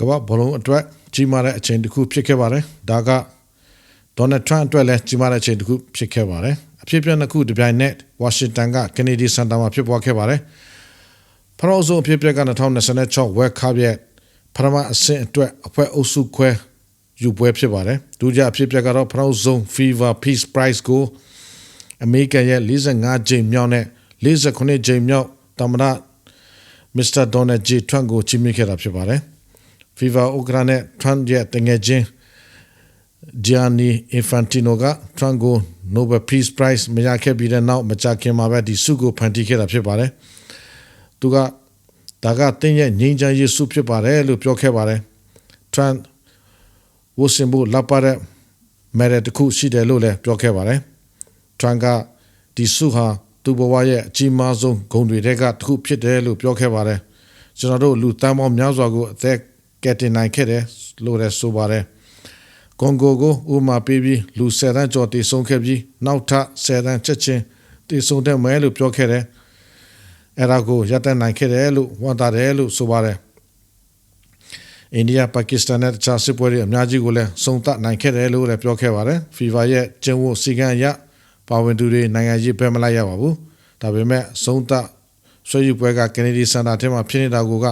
ကမ္ဘာဘလုံးအတွက်ကြီးမားတဲ့အချိန်တစ်ခုဖြစ်ခဲ့ပါတယ်ဒါကဒေါ်နယ်ထရန့်အတွက်လည်းကြီးမားတဲ့အချိန်တစ်ခုဖြစ်ခဲ့ပါတယ်အဖြစ်အပျက်နှစ်ခုတစ်ပြိုင်နက်ဝါရှင်တန်ကကနေဒီစင်တာမှာဖြစ်ပွားခဲ့ပါတယ်ဖရောဆိုအဖြစ်အပျက်က2026ဝက်ခါပြက်ပထမအဆင့်အတွက်အဖွဲ့အုပ်စုခွဲယူပွဲဖြစ်ပါတယ်ဒုတိယအဖြစ်အပျက်ကတော့ဖရောဆို Fever Peace Prize ကိုအမေရိကန်ရဲ့45ကြိမ်မြောက်နဲ့49ကြိမ်မြောက်တမနာမစ္စတာဒေါ်နယ်ဂျီထရန့်ကိုချီးမြှင့်ခဲ့တာဖြစ်ပါတယ် FIFA ဥက္ကဋ္ဌနဲ့ Trump ရဲ့တငယ်ချင်း Gianni Infantino က Trump ကို Nobel Peace Prize မရခဲ့ပြီးတဲ့နောက်မကြာခင်မှာပဲဒီဆုကိုဖန်တီးခဲ့တာဖြစ်ပါတယ်။သူကဒါကတင်းရဲ့ငြိမ်းချမ်းရေးဆုဖြစ်ပါတယ်လို့ပြောခဲ့ပါတယ်။ Trump ဝစင်ဘူလာပါတဲ့မဲရတခုရှိတယ်လို့လည်းပြောခဲ့ပါတယ်။ Trump ကဒီဆုဟာသူ့ဘဝရဲ့အကြီးမားဆုံးဂုဏ်တွေထဲကတစ်ခုဖြစ်တယ်လို့ပြောခဲ့ပါတယ်။ကျွန်တော်တို့လူတန်းပေါင်းများစွာကိုအသက် ကယ်တင်နိုင်ခဲ့တယ်လို့လည်းဆိုပါတယ်ကွန်ဂိုကိုဥမာပေးပြီးလူ၁၀တန်းကျော်တည်ဆုံခဲ့ပြီးနောက်ထပ်၁၀တန်းချက်ချင်းတည်ဆုံတဲ့မဲလို့ပြောခဲ့တယ်အဲ့ဒါကိုရပ်တန့်နိုင်ခဲ့တယ်လို့ဝန်တာတယ်လို့ဆိုပါတယ်အိန္ဒိယပါကစ္စတန်နဲ့တခြားစစ်ပွဲတွေအများကြီးကိုလည်းစုံသတ်နိုင်ခဲ့တယ်လို့လည်းပြောခဲ့ပါတယ်ဖီဗာရဲ့ကျင်းဝတ်စီကံရပါဝင်သူတွေနိုင်ငံရေးပဲမလိုက်ရပါဘူးဒါပေမဲ့စုံသတ်ဆွေးယူပွဲကကနေဒီစင်တာထဲမှာဖြစ်နေတာကိုက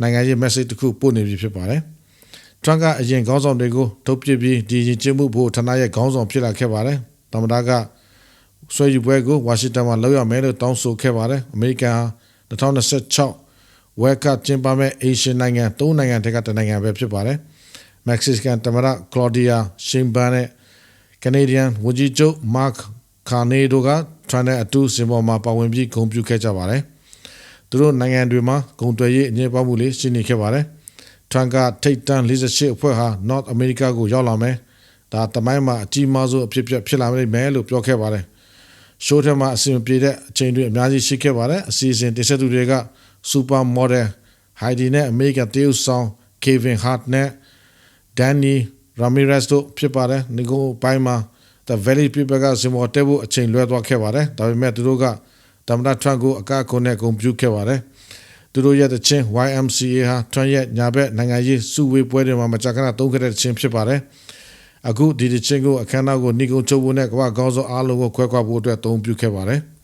နိုင်ငံရေး message တစ်ခုပို့နေပြီဖြစ်ပါတယ်။ထရန့်ကအရင်ခေါင်းဆောင်တွေကိုထုတ်ပြပြီးဒီရင်ကျမှုဖို့ဌာနရဲ့ခေါင်းဆောင်ဖြစ်လာခဲ့ပါတယ်။သမ္မတကဆွေးယူပွဲကိုဝါရှင်တန်မှာလုပ်ရမယ်လို့တောင်းဆိုခဲ့ပါတယ်။အမေရိကန်2026ဝဲကကျင်းပမဲ့အေရှနိုင်ငံ၃နိုင်ငံတက်ကတနိုင်ငံပဲဖြစ်ပါတယ်။မက္ကဆီကန်သမ္မတကလော်ဒီယာရှင်ဘန်နဲ့ကနေဒီယန်ဝန်ကြီးချုပ်မတ်ခါနေဒိုကထရန့်နဲ့အတူစင်ပေါ်မှာပါဝင်ပြီးဂုဏ်ပြုခဲ့ကြပါတယ်။ သူတို့နိုင်ငံတွေမှာဂုံတွယ်ရေးအငြင်းပွားမှုလေးရှိနေခဲ့ပါတယ်။ထရန်ကထိတ်တန့်48အဖွဲ့ဟာ North America ကိုရောက်လာမယ်။ဒါတမိုင်းမှာအကြီးမားဆုံးအဖြစ်ဖြစ်လာမယ်လို့ပြောခဲ့ပါတယ်။ရှိုးထဲမှာအစီအပြေတဲ့အချိန်တွေအများကြီးရှိခဲ့ပါတယ်။အစီအစဉ်တင်ဆက်သူတွေက Super Model Heidi နဲ့ American တရုတ်ဆောင် Kevin Hart နဲ့ Danny Ramirez တို့ဖြစ်ပါတယ်။ငကိုပိုင်းမှာ The Valley People ကစင်မော်တက်ဖို့အချိန်လွဲသွားခဲ့ပါတယ်။ဒါပေမဲ့သူတို့က သမ္မတထရန့်ကိုအကခုနဲ့ဂုဏ်ပြုခဲ့ပါတယ်။သူတို့ရဲ့တချင်း YMCA ဟာထရန့်ရဲ့ညာဘက်နိုင်ငံရေးစုဝေးပွဲတွေမှာမကြာခဏသုံးခဲ့တဲ့တချင်းဖြစ်ပါတယ်။အခုဒီတချင်းကိုအခမ်းအနားကိုညီကုန်းချုပ်ဖို့နဲ့ကမ္ဘာကောင်းဆောင်အားလုံးကိုခွဲခွာဖို့အတွက်အသုံးပြုခဲ့ပါတယ်။